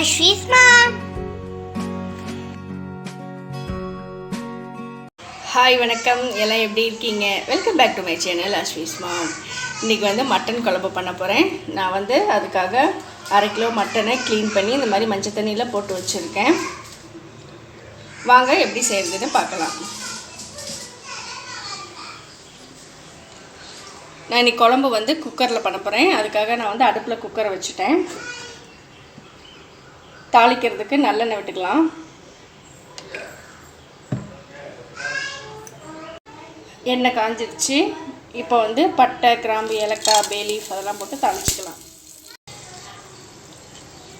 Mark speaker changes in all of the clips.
Speaker 1: Ashwis mom.
Speaker 2: Hi வணக்கம். எல்லாம் எப்படி இருக்கீங்க? Welcome back to my channel Ashwi's mom இன்றைக்கி வந்து மட்டன் குழம்பு பண்ண போகிறேன் நான் வந்து அதுக்காக அரை கிலோ மட்டனை க்ளீன் பண்ணி இந்த மாதிரி மஞ்சள் தண்ணியில் போட்டு வச்சுருக்கேன். வாங்க எப்படி செய்கிறதுன்னு பார்க்கலாம். நான் இன்னைக்கு குழம்பு வந்து குக்கரில் பண்ண போகிறேன் அதுக்காக நான் வந்து அடுப்பில் குக்கரை வச்சுட்டேன். தாளிக்கிறதுக்கு நல்லெண்ணெய் விட்டுக்கலாம். எண்ணெய் காஞ்சிருச்சு. இப்போ வந்து பட்டை கிராம்பு ஏலக்காய் பேலீஃப் அதெல்லாம் போட்டு தாளிச்சிக்கலாம்.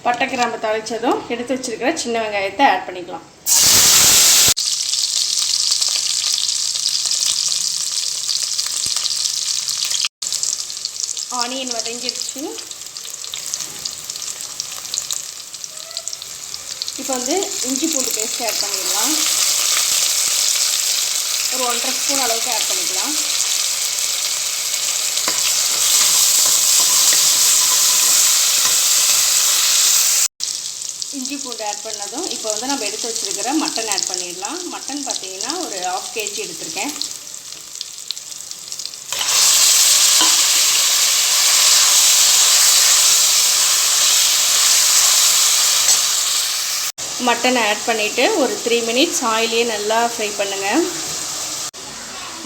Speaker 2: பட்டை கிராம்பு தாளித்ததும் எடுத்து வச்சிருக்கிற சின்ன வெங்காயத்தை ஆட் பண்ணிக்கலாம். ஆனியன் வதங்கிடுச்சு இப்போ வந்து இஞ்சி பூண்டு பேஸ்ட் ஆட் பண்ணிடலாம். ஒரு ஒன்றரை ஸ்பூன் அளவுக்கு ஆட் பண்ணிக்கலாம். இஞ்சி பூண்டு ஆட் பண்ணதும் இப்போ வந்து நம்ம எடுத்து வச்சுருக்கிற மட்டன் ஆட் பண்ணிடலாம். மட்டன் பார்த்தீங்கன்னா ஒரு ஆஃப் கேஜி எடுத்திருக்கேன். மட்டனை ஆட் பண்ணிவிட்டு ஒரு த்ரீ மினிட்ஸ் ஆயிலே நல்லா ஃப்ரை பண்ணுங்கள்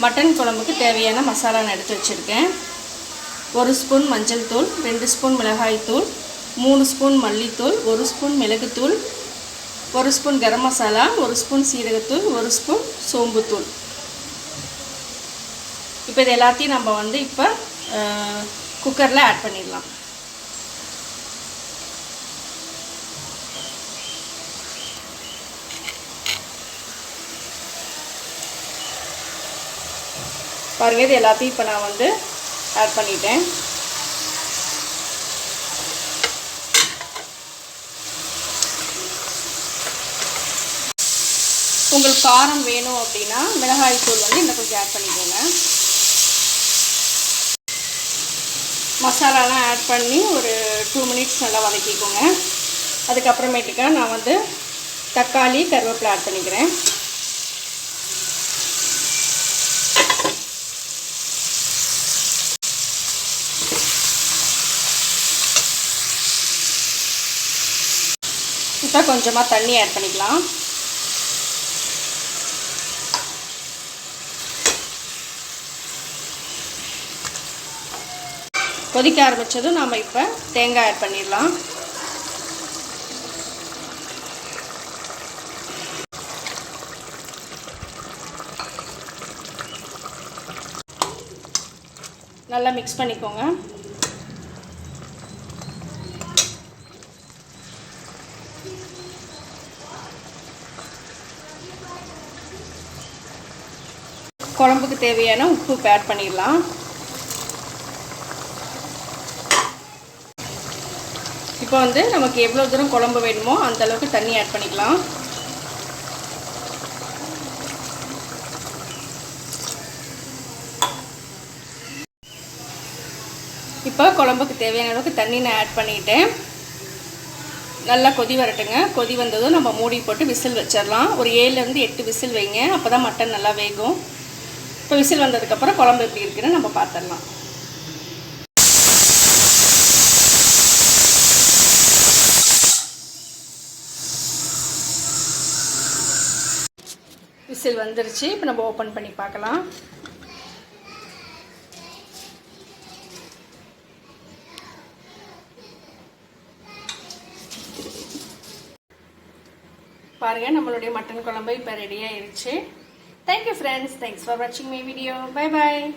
Speaker 2: மட்டன் குழம்புக்கு தேவையான மசாலா நான் எடுத்து வச்சுருக்கேன். ஒரு ஸ்பூன் மஞ்சள் தூள் ரெண்டு ஸ்பூன் மிளகாய் தூள் மூணு ஸ்பூன் மல்லித்தூள் ஒரு ஸ்பூன் மிளகுத்தூள் ஒரு ஸ்பூன் கரம் மசாலா ஒரு ஸ்பூன் சீரகத்தூள் ஒரு ஸ்பூன் சோம்புத்தூள் இப்போ இது எல்லாத்தையும் நம்ம வந்து இப்போ குக்கரில் ஆட் பண்ணிடலாம். பாருங்கள் இது எல்லாத்தையும் இப்போ நான் வந்து ஆட் பண்ணிட்டேன். உங்களுக்கு காரம் வேணும் அப்படின்னா மிளகாய் தூள் வந்து இன்னும் கொஞ்சம் ஆட் பண்ணிக்கோங்க. மசாலாலாம் ஆட் பண்ணி ஒரு டூ மினிட்ஸ் நல்லா வதக்கிக்கோங்க. அதுக்கப்புறமேட்டுக்கா நான் வந்து தக்காளி கருவேப்பிலை ஆட் பண்ணிக்கிறேன். இப்போ கொஞ்சமாக தண்ணி ஆட் பண்ணிக்கலாம். கொதிக்க ஆரம்பித்ததும் நாம் இப்போ தேங்காய் ஆட் பண்ணிடலாம். நல்லா மிக்ஸ் பண்ணிக்கோங்க. குழம்புக்கு தேவையான உப்பு ஆட் பண்ணிடலாம். இப்போ வந்து நமக்கு எவ்வளோ தூரம் குழம்பு வேணுமோ அந்தளவுக்கு தண்ணி ஆட் பண்ணிக்கலாம். இப்போ குழம்புக்கு தேவையான அளவுக்கு தண்ணி நான் ஆட் பண்ணிட்டேன். நல்லா கொதி வரட்டுங்க. கொதி வந்ததும் நம்ம மூடி போட்டு விசில் வச்சிடலாம். ஒரு ஏழுலேருந்து எட்டு விசில் வைங்க. அப்போ தான் மட்டன் நல்லா வேகும். இப்போ விசில் வந்ததுக்கப்புறம் குழம்பு எப்படி இருக்குன்னு நம்ம பார்த்துடலாம். விசில் வந்துருச்சு. இப்போ நம்ம ஓப்பன் பண்ணி பார்க்கலாம். பாருங்கள் நம்மளுடைய மட்டன் குழம்பு இப்போ ready Thank you friends. Thanks for watching my video. Bye bye.